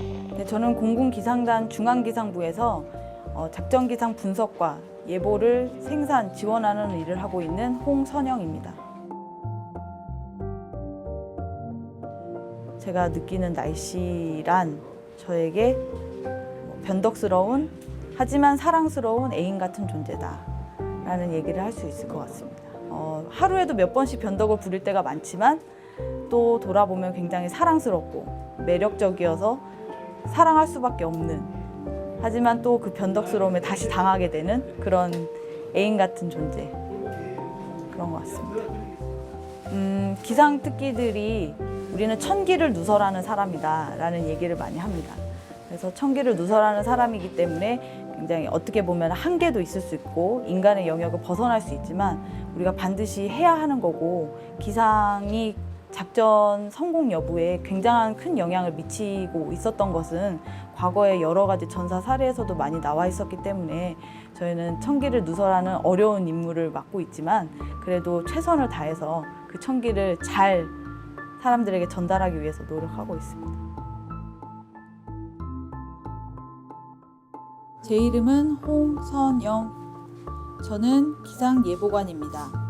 네, 저는 공군 기상단 중앙기상부에서 어, 작전 기상 분석과 예보를 생산 지원하는 일을 하고 있는 홍선영입니다. 제가 느끼는 날씨란 저에게 뭐 변덕스러운 하지만 사랑스러운 애인 같은 존재다 라는 얘기를 할 수 있을 것 같습니다. 어, 하루에도 몇 번씩 변덕을 부릴 때가 많지만 또 돌아보면 굉장히 사랑스럽고 매력적이어서 사랑할 수밖에 없는 하지만 또 그 변덕스러움에 다시 당하게 되는 그런 애인 같은 존재 그런 것 같습니다. 음, 기상 특기들이 우리는 천기를 누설하는 사람이다 라는 얘기를 많이 합니다. 그래서 천기를 누설하는 사람이기 때문에 굉장히 어떻게 보면 한계도 있을 수 있고 인간의 영역을 벗어날 수 있지만 우리가 반드시 해야 하는 거고 기상이 작전 성공 여부에 굉장한 큰 영향을 미치고 있었던 것은 과거의 여러 가지 전사 사례에서도 많이 나와 있었기 때문에 저희는 천기를 누설하는 어려운 임무를 맡고 있지만 그래도 최선을 다해서 그 천기를 잘 사람들에게 전달하기 위해서 노력하고 있습니다. 제 이름은 홍선영. 저는 기상예보관입니다.